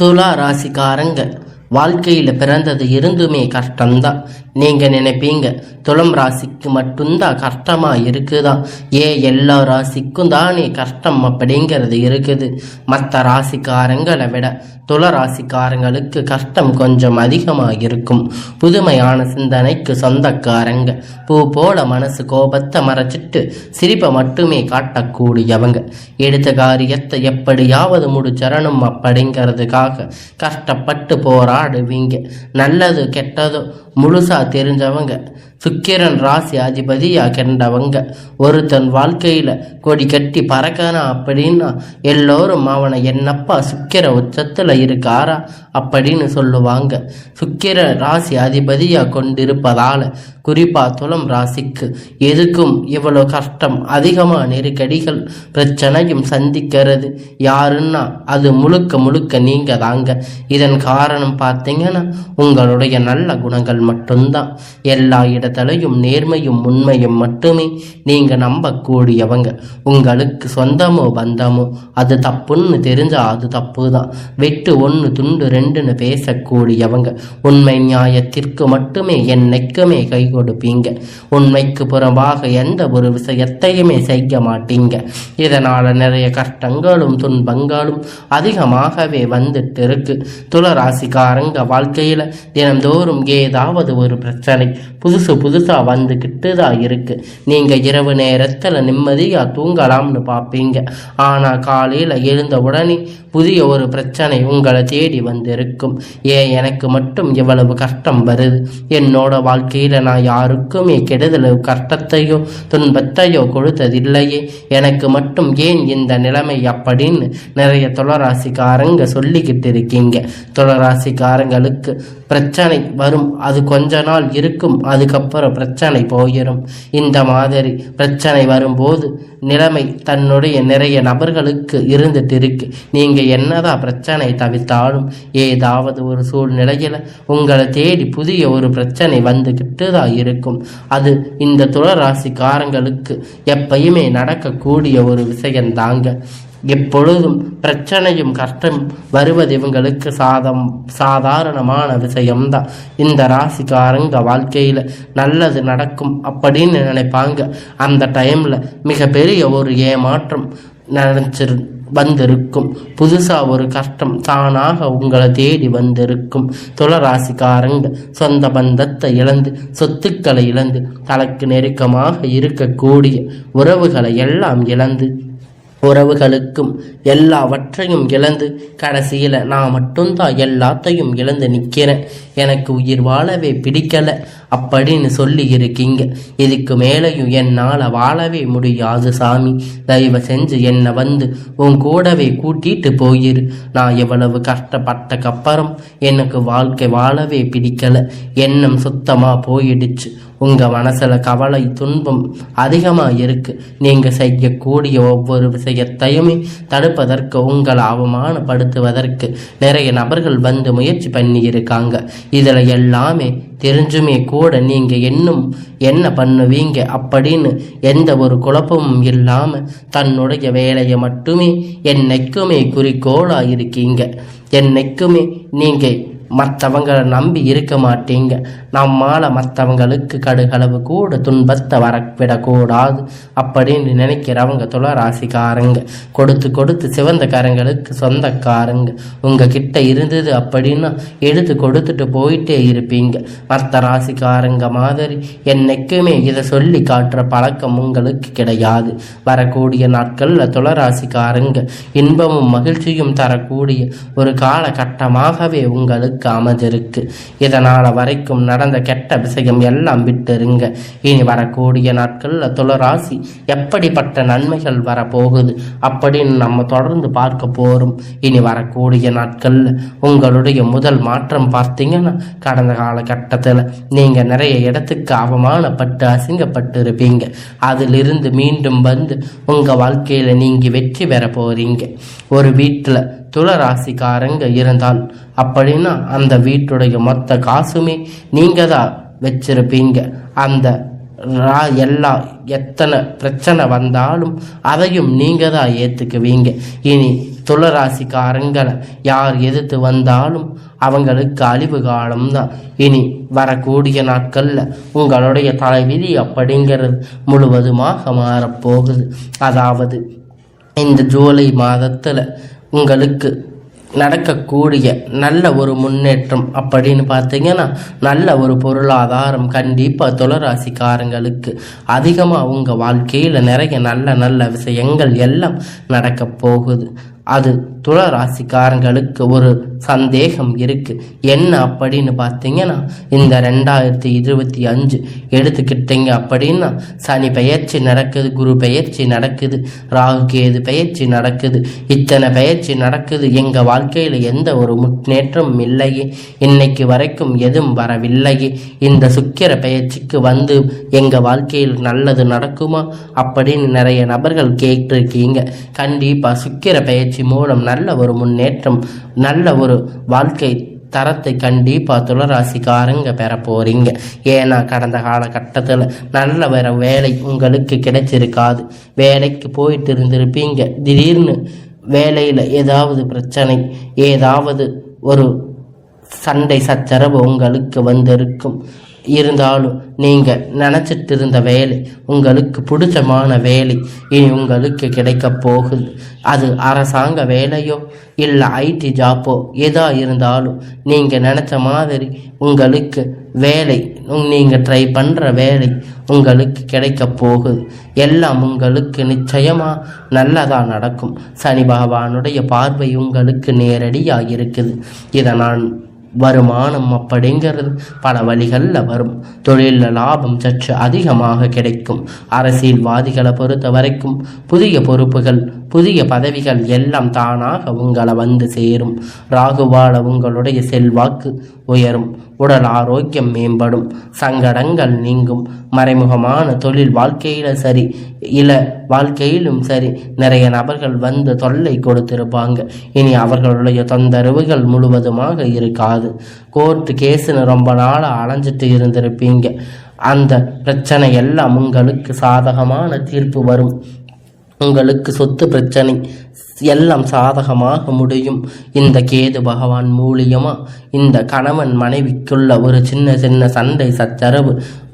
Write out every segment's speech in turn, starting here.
துலா ராசிக்காரங்க. வாழ்க்கையில் பிறந்தது இருந்துமே கஷ்டம்தான். நீங்கள் நினைப்பீங்க துளம் ராசிக்கு மட்டும்தான் கஷ்டமாக இருக்குதா? ஏ எல்லா ராசிக்கும் தானே கஷ்டம் அப்படிங்கிறது இருக்குது. மற்ற ராசிக்காரங்களை விட துள ராசிக்காரங்களுக்கு கஷ்டம் கொஞ்சம் அதிகமாக இருக்கும். புதுமையான சிந்தனைக்கு சொந்தக்காரங்க பூ போல மனசு கோபத்தை மறைச்சிட்டு சிரிப்பை மட்டுமே காட்டக்கூடியவங்க. எடுத்த காரியத்தை எப்படியாவது முடிச்சரணும் அப்படிங்கிறதுக்காக கஷ்டப்பட்டு போராடுவீங்க. நல்லது கெட்டதோ முழுசா தெரிஞ்சவங்க. சுக்கிரன் ராசி அதிபதியா கண்டவங்க ஒருத்தன் வாழ்க்கையில கொடி கட்டி பறக்கானா அப்படின்னா எல்லோரும் அவனை என்னப்பா சுக்கிர உச்சத்துல இருக்காரா அப்படின்னு சொல்லுவாங்க. சுக்கிர ராசி அதிபதியா கொண்டிருப்பதால குறிப்பா துளம் ராசிக்கு எதுக்கும் இவ்வளோ கஷ்டம் அதிகமாக நெருக்கடிகள் பிரச்சனையும் சந்திக்கிறது. யாருன்னா அது முழுக்க முழுக்க நீங்க தாங்க இதன் காரணம் பார்த்தீங்கன்னா உங்களுடைய நல்ல குணங்கள் மட்டும்தான். எல்லா இடத்துலையும் நேர்மையும் உண்மையும் மட்டுமே நீங்கள் நம்பக்கூடியவங்க. உங்களுக்கு சொந்தமோ பந்தமோ அது தப்புன்னு தெரிஞ்சால் அது தப்பு தான் வெட்டு ஒன்று துண்டு ரெண்டுன்னு பேசக்கூடியவங்க. உண்மை நியாயத்திற்கு மட்டுமே என்னைக்குமே கை கொடுப்பீங்க. உண்மைக்கு புறம்பாக எந்த ஒரு விஷயத்தையுமே செய்ய மாட்டீங்க. இதனால நிறைய கஷ்டங்களும் துன்பங்களும் அதிகமாகவே வந்துட்டு இருக்கு. துளராசிக்காரங்க வாழ்க்கையில தினந்தோறும் ஏதாவது ஒரு பிரச்சனை புதுசு புதுசாக வந்துக்கிட்டு தான் இருக்கு. நீங்கள் இரவு நேரத்தில் நிம்மதியாக தூங்கலாம்னு பார்ப்பீங்க ஆனால் காலையில் எழுந்த உடனே புதிய ஒரு பிரச்சனை உங்களை தேடி வந்திருக்கும். ஏன் எனக்கு மட்டும் இவ்வளவு கஷ்டம் வருது. என்னோட வாழ்க்கையில் நான் யாருக்குமே கெடுதல் கஷ்டத்தையோ துன்பத்தையோ கொடுத்ததில்லையே. எனக்கு மட்டும் ஏன் இந்த நிலைமை அப்படின்னு நிறைய துளராசிக்காரங்க சொல்லிக்கிட்டு இருக்கீங்க. துளராசிக்காரங்களுக்கு பிரச்சனை வரும். அது கொஞ்ச நாள் இருக்கும் அதுக்கப்புறம் பிரச்சனை போயிடும் இந்த மாதிரி பிரச்சனை வரும்போது நிலைமை தன்னுடைய நிறைய நபர்களுக்கு இருந்துட்டு இருக்கு. நீங்கள் என்னதான் பிரச்சனை தவிர்த்தாலும் ஏதாவது ஒரு சூழ்நிலையில் உங்களை தேடி புதிய ஒரு பிரச்சனை வந்துக்கிட்டு தான் இருக்கும். அது இந்த துளராசிக்காரங்களுக்கு எப்பயுமே நடக்கக்கூடிய ஒரு விஷயம்தாங்க. எப்பொழுதும் பிரச்சனையும் கஷ்டம் வருவது இவங்களுக்கு சாதம் சாதாரணமான விஷயம்தான். இந்த ராசிக்காரங்க வாழ்க்கையில் நல்லது நடக்கும் அப்படின்னு நினைப்பாங்க. அந்த டைமில் மிகப்பெரிய ஒரு ஏமாற்றம் நினச்சிரு வந்திருக்கும். புதுசாக ஒரு கஷ்டம் தானாக உங்களை தேடி வந்திருக்கும். துளராசிக்காரங்க சொந்த பந்தத்தை இழந்து சொத்துக்களை இழந்து தலைக்கு நெருக்கமாக இருக்கக்கூடிய உறவுகளை எல்லாம் இழந்து உறவுகளுக்கும் எல்லாவற்றையும் இழந்து கடைசியில் நான் மட்டும்தான் எல்லாத்தையும் இழந்து நிற்கிறேன் எனக்கு உயிர் வாழவே பிடிக்கலை. அப்படின்னு சொல்லி இருக்கீங்க இதுக்கு மேலேயும் என்னால் வாழவே முடியாது சாமி. தயவு செஞ்சு என்னை வந்து உன் கூடவே கூட்டிட்டு போயிரு. நான் எவ்வளவு கஷ்டப்பட்டக்கப்புறம் எனக்கு வாழ்க்கை வாழவே பிடிக்கலை. எண்ணம் சுத்தமாக போயிடுச்சு. உங்கள் மனசில் கவலை துன்பம் அதிகமாக இருக்குது நீங்கள் செய்யக்கூடிய ஒவ்வொரு விஷயத்தையுமே தடுப்பதற்கு உங்களை அவமானப்படுத்துவதற்கு நிறைய நபர்கள் வந்து முயற்சி பண்ணியிருக்காங்க. இதில் எல்லாமே தெரிஞ்சுமே கூட நீங்கள் இன்னும் என்ன பண்ணுவீங்க அப்படின்னு எந்த ஒரு குழப்பமும் இல்லாமல் தன்னுடைய வேலையை மட்டுமே என்னைக்குமே குறிக்கோளாக இருக்கீங்க என்னைக்குமே நீங்கள் மற்றவங்களை நம்பி இருக்க மாட்டீங்க. நம்மால் மற்றவங்களுக்கு கடுகளவு கூட துன்பத்தை வரவிடக்கூடாது அப்படின்னு நினைக்கிறவங்க துளராசிக்காரங்க. கொடுத்து கொடுத்து சிவந்தக்காரங்களுக்கு சொந்தக்காரங்க. உங்கள் கிட்ட இருந்தது அப்படின்னா எடுத்து கொடுத்துட்டு போயிட்டே இருப்பீங்க. மற்ற ராசிக்காரங்க மாதிரி என்னைக்குமே இதை சொல்லி காட்டுற பழக்கம் உங்களுக்கு கிடையாது. வரக்கூடிய நாட்களில் துளராசிக்காரங்க இன்பமும் மகிழ்ச்சியும் தரக்கூடிய ஒரு காலகட்டமாகவே உங்களுக்கு அமைஞ்சிருக்கு இதனால் வரைக்கும் நடந்த கெட்ட விஷயம் எல்லாம் விட்டுருங்க. இனி வரக்கூடிய நாட்களில் துளராசி எப்படிப்பட்ட நன்மைகள் வரப்போகுது அப்படின்னு நம்ம தொடர்ந்து பார்க்க போகிறோம் இனி வரக்கூடிய நாட்களில் உங்களுடைய முதல் மாற்றம் பார்த்தீங்கன்னா கடந்த காலகட்டத்தில் நீங்கள் நிறைய இடத்துக்கு அவமானப்பட்டு அசிங்கப்பட்டு இருப்பீங்க அதிலிருந்து மீண்டும் வந்து உங்கள் வாழ்க்கையில் நீங்கள் வெற்றி பெற போகிறீங்க ஒரு வீட்டில் துளராசிக்காரங்க இருந்தால் அப்படின்னா அந்த வீட்டுடைய மொத்த காசுமே நீங்கள் தான் வச்சிருப்பீங்க. அந்த ரா- எல்லா எத்தனை பிரச்சனை வந்தாலும் அதையும் நீங்கள் தான் ஏற்றுக்குவீங்க இனி துளராசிக்காரங்களை யார் எதிர்த்து வந்தாலும் அவங்களுக்கு அழிவு காலம்தான் இனி வரக்கூடிய நாட்களில் உங்களுடைய தலைவிதி அப்படிங்கிறது முழுவதுமாக மாறப்போகுது. அதாவது இந்த ஜூலை மாதத்தில் உங்களுக்கு நடக்கக்கூடிய நல்ல ஒரு முன்னேற்றம் அப்படின்னு பார்த்தீங்கன்னா நல்ல ஒரு பொருளாதாரம் கண்டிப்பாக துளராசிக்காரங்களுக்கு. அதிகமாக உங்கள் வாழ்க்கையில் நிறைய நல்ல நல்ல விஷயங்கள் எல்லாம் நடக்க போகுது. அது துள ராசிக்காரங்களுக்கு ஒரு சந்தேகம் இருக்குது என்ன அப்படின்னு பார்த்தீங்கன்னா இந்த ரெண்டாயிரத்தி இருபத்தி அஞ்சு எடுத்துக்கிட்டீங்க அப்படின்னா சனி பெயர்ச்சி நடக்குது குரு பெயர்ச்சி நடக்குது ராகு கேது பெயர்ச்சி நடக்குது இத்தனை பெயர்ச்சி நடக்குது எங்கள் வாழ்க்கையில் எந்த ஒரு முன்னேற்றமும் இல்லையே. இன்னைக்கு வரைக்கும் எதுவும் வரவில்லையே. இந்த சுக்கிர பெயர்ச்சிக்கு வந்து எங்கள் வாழ்க்கையில் நல்லது நடக்குமா அப்படின்னு நிறைய நபர்கள் கேட்டிருக்கீங்க. கண்டிப்பாக சுக்கிர பயிற்சி மூலம் நல்ல ஒரு முன்னேற்றம் நல்ல ஒரு வாழ்க்கை தரத்தை கண்டிப்பாக துளராசிக்காரங்க பெற போகிறீங்க ஏன்னா கடந்த காலகட்டத்தில் நல்ல வேற வேலை உங்களுக்கு கிடைச்சிருக்காது. வேலைக்கு போயிட்டு இருந்திருப்பீங்க. திடீர்னு வேலையில் ஏதாவது பிரச்சனை ஏதாவது ஒரு சண்டை சச்சரவு உங்களுக்கு வந்திருக்கும். இருந்தாலும் நீங்கள் நினச்சிட்டு இருந்த வேலை உங்களுக்கு பிடிச்சமான வேலை இனி உங்களுக்கு கிடைக்க போகுது. அது அரசாங்க வேலையோ இல்லை ஐடி ஜாப்போ எதா இருந்தாலும் நீங்கள் நினச்ச மாதிரி உங்களுக்கு வேலை நீங்கள் ட்ரை பண்ணுற வேலை உங்களுக்கு கிடைக்க போகுது. எல்லாம் உங்களுக்கு நிச்சயமாக நல்லதாக நடக்கும். சனி பகவானுடைய பார்வை உங்களுக்கு நேரடியாக இருக்குது. இதை நான் வருமானம் அப்படிங்கிறது பல வழிகளில் வரும். தொழிலில் லாபம் சற்று அதிகமாக கிடைக்கும். அரசியல்வாதிகளை பொறுத்த வரைக்கும் புதிய பொறுப்புகள் புதிய பதவிகள் எல்லாம் தானாக உங்களை வந்து சேரும். ராகுவால உங்களுடைய செல்வாக்கு உயரும். உடல் ஆரோக்கியம் மேம்படும். சங்கடங்கள் நீங்கும். மறைமுகமான தொழில் வாழ்க்கையில சரி இல்லை வாழ்க்கையிலும் சரி நிறைய நபர்கள் வந்து தொல்லை கொடுத்திருப்பாங்க. இனி அவர்களுடைய தொந்தரவுகள் முழுவதுமாக இருக்காது. கோர்ட்டு கேஸுன்னு ரொம்ப நாளாக அலைஞ்சிட்டு இருந்திருப்பீங்க. அந்த பிரச்சனை எல்லாம் உங்களுக்கு சாதகமான தீர்ப்பு வரும். உங்களுக்கு சொத்து பிரச்சனை. எல்லாம் சாதகமாக முடியும். இந்த கேது பகவான் மூலியமாக இந்த கணவன் மனைவிக்குள்ள ஒரு சின்ன சின்ன சண்டை சச்சரவு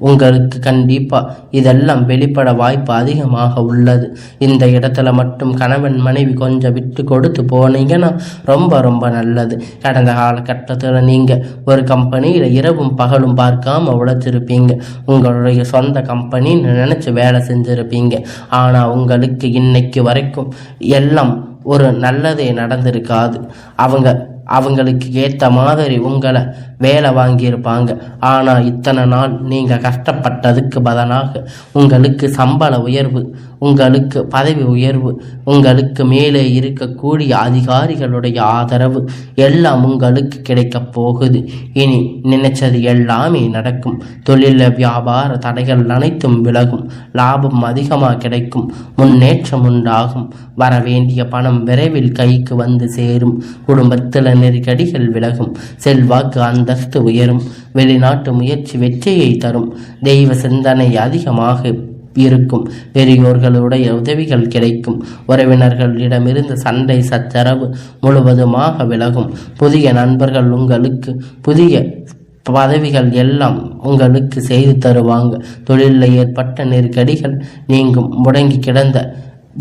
உங்களுக்கு கண்டிப்பாக இதெல்லாம் வெளிப்பட வாய்ப்பு அதிகமாக உள்ளது. இந்த இடத்துல மட்டும் கணவன் மனைவி கொஞ்சம் விட்டு கொடுத்து போனீங்கன்னா ரொம்ப ரொம்ப நல்லது. கடந்த காலகட்டத்தில் நீங்கள் ஒரு கம்பெனியில் இரவும் பகலும் பார்க்காம உழைச்சிருப்பீங்க. உங்களுடைய சொந்த கம்பெனின்னு நினச்சி வேலை செஞ்சுருப்பீங்க. ஆனால் உங்களுக்கு இன்னைக்கு வரைக்கும் எல்லாம் ஒரு நல்லதே நடந்திருக்காது. அவங்க அவங்களுக்கு ஏற்ற மாதிரி உங்களை வேலை வாங்கியிருப்பாங்க. ஆனால் இத்தனை நாள் நீங்கள் கஷ்டப்பட்டதுக்கு பதிலாக உங்களுக்கு சம்பள உயர்வு உங்களுக்கு பதவி உயர்வு உங்களுக்கு மேலே இருக்கக்கூடிய அதிகாரிகளுடைய ஆதரவு எல்லாம் உங்களுக்கு கிடைக்கப் போகுது. இனி நினைச்சது எல்லாமே நடக்கும். தொழில வியாபார தடைகள் அனைத்தும் விலகும். லாபம் அதிகமாக கிடைக்கும். முன்னேற்றம் உண்டாகும். வர வேண்டிய பணம் விரைவில் கைக்கு வந்து சேரும். குடும்பத்தில் நெருக்கடிகள் விலகும். செல்வாக்கு அந்தஸ்து உயரும். வெளிநாட்டு முயற்சி வெற்றியை தரும். தெய்வ சிந்தனை அதிகமாக இருக்கும். பெரியோர்களுடைய உதவிகள் கிடைக்கும். உறவினர்களிடமிருந்து சண்டை சச்சரவு முழுவதுமாக விலகும். புதிய நண்பர்கள் உங்களுக்கு புதிய பதவிகள் எல்லாம் உங்களுக்கு செய்து தருவாங்க. தொழிலில் ஏற்பட்ட நெருக்கடிகள் நீங்கும். முடங்கி கிடந்த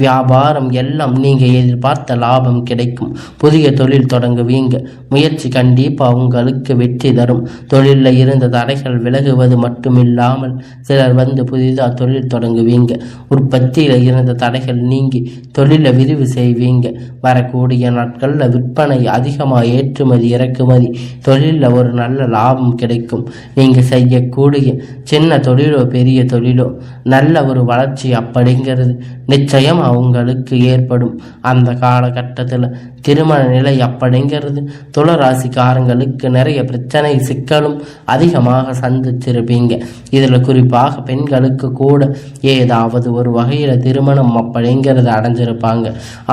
வியாபாரம் எல்லாம் நீங்கள் எதிர்பார்த்த லாபம் கிடைக்கும். புதிய தொழில் தொடங்குவீங்க முயற்சி கண்டிப்பாக உங்களுக்கு வெற்றி தரும். தொழிலில் இருந்த தடைகள் விலகுவது மட்டுமில்லாமல் சிலர் வந்து புதிதாக தொழில் தொடங்குவீங்க உற்பத்தியில் இருந்த தடைகள் நீங்கி தொழிலை விரிவு செய்வீங்க. வரக்கூடிய நாட்களில் விற்பனை அதிகமாக ஏற்றுமதி இறக்குமதி. தொழிலில் ஒரு நல்ல லாபம் கிடைக்கும். நீங்கள் செய்யக்கூடிய சின்ன தொழிலோ பெரிய தொழிலோ நல்ல ஒரு வளர்ச்சி அப்படிங்கிறது நிச்சயம் அவங்களுக்கு ஏற்படும். அந்த காலகட்டத்தில் திருமண நிலை அப்படிங்கிறது துளராசிக்காரங்களுக்கு நிறைய பிரச்சனை சிக்கலும் அதிகமாக சந்திச்சிருப்பீங்க. இதில் குறிப்பாக பெண்களுக்கு கூட ஏதாவது ஒரு வகையில் திருமணம் அப்படிங்கிறது அடைஞ்சிருப்பாங்க.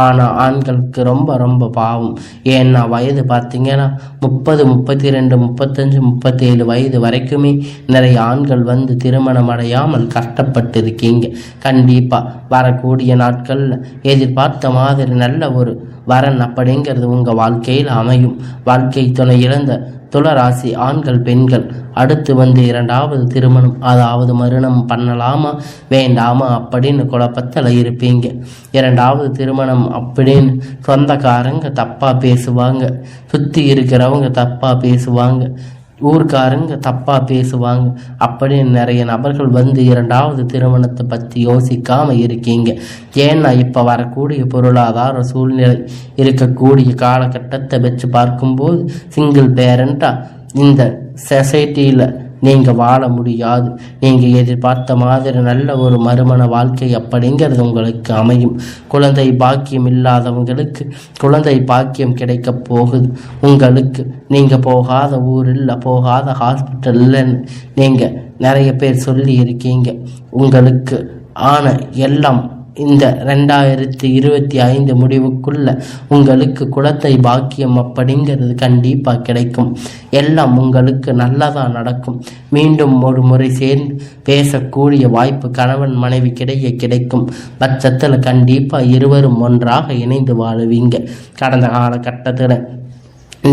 ஆனால் ஆண்களுக்கு ரொம்ப ரொம்ப பாவம். ஏன்னா வயது பார்த்தீங்கன்னா முப்பது முப்பத்தி ரெண்டு முப்பத்தஞ்சு முப்பத்தேழு வயது வரைக்குமே நிறைய ஆண்கள் வந்து திருமணம் அடையாமல் கஷ்டப்பட்டு இருக்கீங்க கண்டிப்பாக வரக்கூடிய நாட்களில் எதிர்பார்த்த மாதிரி நல்ல ஒரு வரன் அப்படிங்கிறது உங்கள் வாழ்க்கையில் அமையும். வாழ்க்கை துணை இழந்த துளராசி ஆண்கள் பெண்கள் அடுத்து வந்து இரண்டாவது திருமணம் அதாவது மறுணம் பண்ணலாமா வேண்டாமா அப்படின்னு குழப்பத்தில் இருப்பீங்க. இரண்டாவது திருமணம் அப்படின்னு சொந்தக்காரங்க தப்பாக பேசுவாங்க. சுற்றி இருக்கிறவங்க தப்பாக பேசுவாங்க. ஊர்க்காரங்க தப்பாக பேசுவாங்க. அப்படின்னு நிறைய நபர்கள் வந்து இரண்டாவது திருமணத்தை பற்றி யோசிக்காமல் இருக்கீங்க. ஏன்னா இப்போ வரக்கூடிய பொருளாதார சூழ்நிலை இருக்கக்கூடிய காலகட்டத்தை வச்சு பார்க்கும்போது சிங்கிள் பேரண்ட்டாக இந்த சொசைட்டியில் நீங்கள் வாழ முடியாது. நீங்கள் எதிர்பார்த்த மாதிரி நல்ல ஒரு மறுமண வாழ்க்கை அப்படிங்கிறது உங்களுக்கு அமையும். குழந்தை பாக்கியம் இல்லாதவங்களுக்கு குழந்தை பாக்கியம் கிடைக்க போகுது. உங்களுக்கு நீங்கள் போகாத ஊரில் போகாத ஹாஸ்பிட்டலில் நீங்கள் நிறைய பேர் சொல்லி இருக்கீங்க உங்களுக்கு ஆன எல்லாம் இந்த ரெண்டாயிரத்தி இருபத்தி ஐந்து முடிவுக்குள்ள உங்களுக்கு குலத்தை பாக்கியம் அப்படிங்கிறது கண்டிப்பாக கிடைக்கும். எல்லாம் உங்களுக்கு நல்லதாக நடக்கும். மீண்டும் ஒரு முறை சேர்ந்து பேசக்கூடிய வாய்ப்பு கணவன் மனைவி கிடைய கிடைக்கும். பட்சத்தில் கண்டிப்பாக இருவரும் ஒன்றாக இணைந்து வாழுவீங்க. கடந்த காலகட்டத்தில்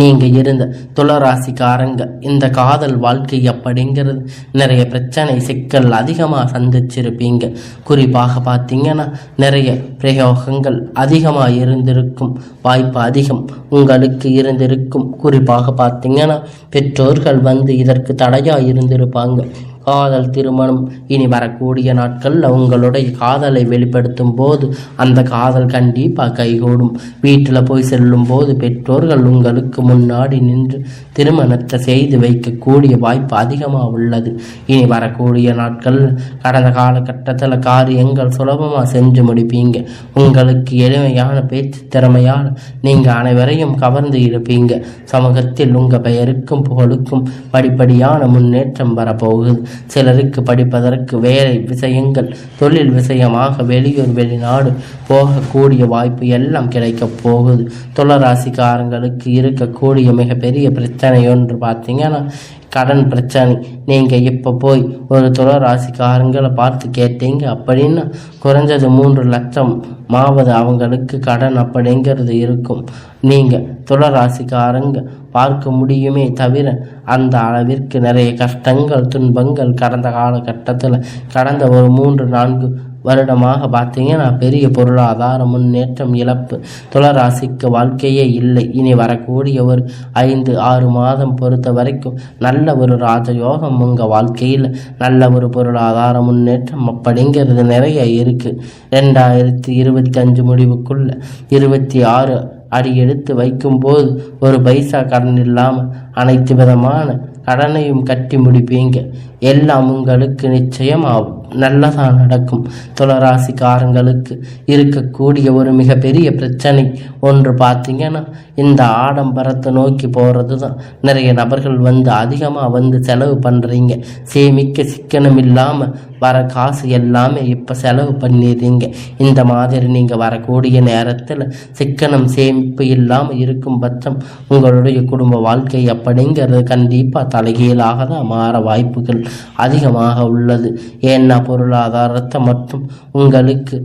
நீங்கள் இருந்த துளராசிக்காரங்க இந்த காதல் வாழ்க்கை அப்படிங்கிறது நிறைய பிரச்சனை சிக்கல் அதிகமாக சந்திச்சிருப்பீங்க. குறிப்பாக பார்த்தீங்கன்னா நிறைய பிரயோகங்கள் அதிகமாக இருந்திருக்கும் வாய்ப்பு அதிகம் உங்களுக்கு இருந்திருக்கும். குறிப்பாக பார்த்தீங்கன்னா பெற்றோர்கள் வந்து இதற்கு தடையாக இருந்திருப்பாங்க. காதல் திருமணம். இனி வரக்கூடிய நாட்களில் உங்களுடைய காதலை வெளிப்படுத்தும் போது அந்த காதல் கண்டிப்பாக கைகூடும். வீட்டில் போய் செல்லும் போது பெற்றோர்கள் உங்களுக்கு முன்னாடி நின்று திருமணத்தை செய்து வைக்கக்கூடிய வாய்ப்பு அதிகமாக உள்ளது. இனி வரக்கூடிய நாட்கள் கடந்த காலகட்டத்தில் காரியங்கள் சுலபமாக செஞ்சு முடிப்பீங்க. உங்களுக்கு எளிமையான பேச்சு திறமையால் நீங்கள் அனைவரையும் கவர்ந்து இருப்பீங்க. சமூகத்தில் உங்கள் பெயருக்கும் புகழுக்கும் படிப்படியான முன்னேற்றம் வரப்போகுது. சிலருக்கு படிப்பதற்கு வேலை விஷயங்கள் தொழில் விஷயமாக வெளியூர் வெளிநாடு போகக்கூடிய வாய்ப்பு எல்லாம் கிடைக்கப் போகுது. துளராசிக்காரங்களுக்கு இருக்கக்கூடிய மிகப்பெரிய பிரச்சனை ஒன்று பார்த்தீங்கன்னா கடன் பிரச்சனை. நீங்கள் இப்போ போய் ஒரு துளராசிக்காரங்களை பார்த்து கேட்டீங்க அப்படின்னா குறைஞ்சது மூன்று லட்சம் மாவது அவங்களுக்கு கடன் அப்படிங்கிறது இருக்கும். நீங்கள் துளராசிக்காரங்க பார்க்க முடியுமே தவிர அந்த அளவிற்கு நிறைய கஷ்டங்கள் துன்பங்கள் கடந்த காலகட்டத்தில் கடந்த ஒரு மூன்று நான்கு வருடமாக பார்த்தீங்கன்னா பெரிய பொருளாதார முன்னேற்றம் இழப்பு துளராசிக்கு வாழ்க்கையே இல்லை. இனி வரக்கூடிய ஒரு ஐந்து ஆறு மாதம் பொறுத்த வரைக்கும் நல்ல ஒரு ராஜயோகம் உங்கள் வாழ்க்கையில். நல்ல ஒரு பொருளாதார முன்னேற்றம் அப்படிங்கிறது நிறைய இருக்குது ரெண்டாயிரத்தி இருபத்தி அஞ்சு முடிவுக்குள்ள இருபத்தி ஆறு அடி எடுத்து வைக்கும்போது ஒரு பைசா கடன் இல்லாமல் அனைத்து விதமான கடனையும் கட்டி முடிப்பீங்க. எல்லாம் உங்களுக்கு நிச்சயம் நல்லதாக நடக்கும். துளராசிக்காரங்களுக்கு இருக்கக்கூடிய ஒரு மிகப்பெரிய பிரச்சனை ஒன்று பார்த்தீங்கன்னா இந்த ஆடம்பரத்தை நோக்கி போகிறது தான் நிறைய நபர்கள் வந்து அதிகமாக வந்து செலவு பண்ணுறீங்க சேமிக்க சிக்கனம் இல்லாமல் வர காசு எல்லாமே இப்போ செலவு பண்ணிடுறீங்க. இந்த மாதிரி நீங்கள் வரக்கூடிய நேரத்தில் சிக்கனம் சேமிப்பு இல்லாமல் இருக்கும் பட்சம் உங்களுடைய குடும்ப வாழ்க்கை அப்படிங்கிறது கண்டிப்பாக தலைகீழாக தான் மாற வாய்ப்புகள் அதிகமாக உள்ளது. ஏன்னா பொருளாதாரத்தை மட்டும் உங்களுக்கு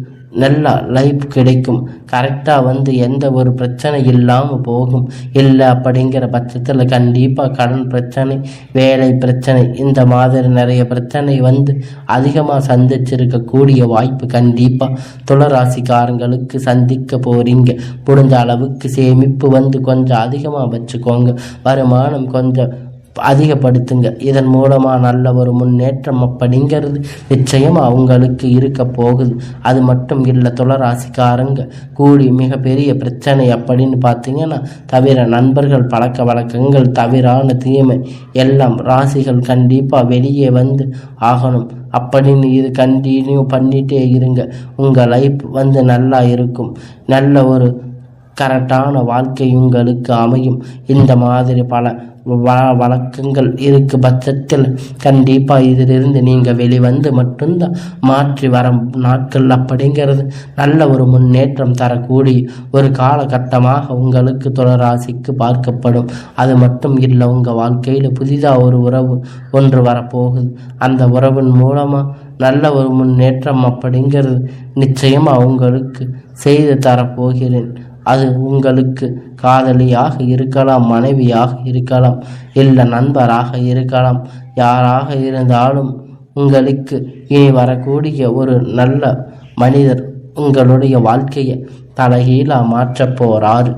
நல்லா லைஃப் கிடைக்கும். கரெக்டாக வந்து எந்த ஒரு பிரச்சனை இல்லாமல் போகும். இல்லை அப்படிங்கிற பட்சத்தில் கண்டிப்பாக கடன் பிரச்சனை வேலை பிரச்சனை இந்த மாதிரி நிறைய பிரச்சனை வந்து அதிகமாக சந்திச்சிருக்கக்கூடிய வாய்ப்பு கண்டிப்பாக துளராசிக்காரங்களுக்கு சந்திக்க போகிறீங்க முடிஞ்ச அளவுக்கு சேமிப்பு வந்து கொஞ்சம் அதிகமாக வச்சுக்கோங்க. வருமானம் கொஞ்சம் அதிகப்படுத்துங்க. இதன் மூலமாக நல்ல ஒரு முன்னேற்றம் அப்படிங்கிறது நிச்சயம் அவங்களுக்கு இருக்க போகுது. அது மட்டும் இல்லை துளராசிக்காரங்க கூடி மிகப்பெரிய பிரச்சனை அப்படின்னு பார்த்தீங்கன்னா தவிர நண்பர்கள் பழக்க வழக்கங்கள் தவிரான தீமை எல்லாம் ராசிகள் கண்டிப்பாக வெளியே வந்து ஆகணும். அப்படின்னு இது கண்டினியூ பண்ணிகிட்டே இருங்க. உங்கள் லைஃப் வந்து நல்லா இருக்கும். நல்ல ஒரு கரெக்டான வாழ்க்கை உங்களுக்கு அமையும். இந்த மாதிரி பல வ வழக்கங்கள் இருக்கு. பட்சத்தில் கண்டிப்பாக இதிலிருந்து நீங்கள் வெளிவந்து மட்டும்தான் மாற்றி வர நாட்கள் அப்படிங்கிறது நல்ல ஒரு முன்னேற்றம் தரக்கூடிய ஒரு காலகட்டமாக உங்களுக்கு தொடராசிக்கு பார்க்கப்படும். அது மட்டும் இல்லை உங்கள் வாழ்க்கையில் புதிதாக ஒரு உறவு ஒன்று வரப்போகுது. அந்த உறவின் மூலமாக நல்ல ஒரு முன்னேற்றம் அப்படிங்கிறது நிச்சயமாக உங்களுக்கு செய்து தரப்போகிறேன். அது உங்களுக்கு காதலியாக இருக்கலாம் மனைவியாக இருக்கலாம் இல்லை நண்பராக இருக்கலாம். யாராக இருந்தாலும் உங்களுக்கு இனி வரக்கூடிய ஒரு நல்ல மனிதர் உங்களுடைய வாழ்க்கையை தலைகீழாக மாற்றப் போறாரு.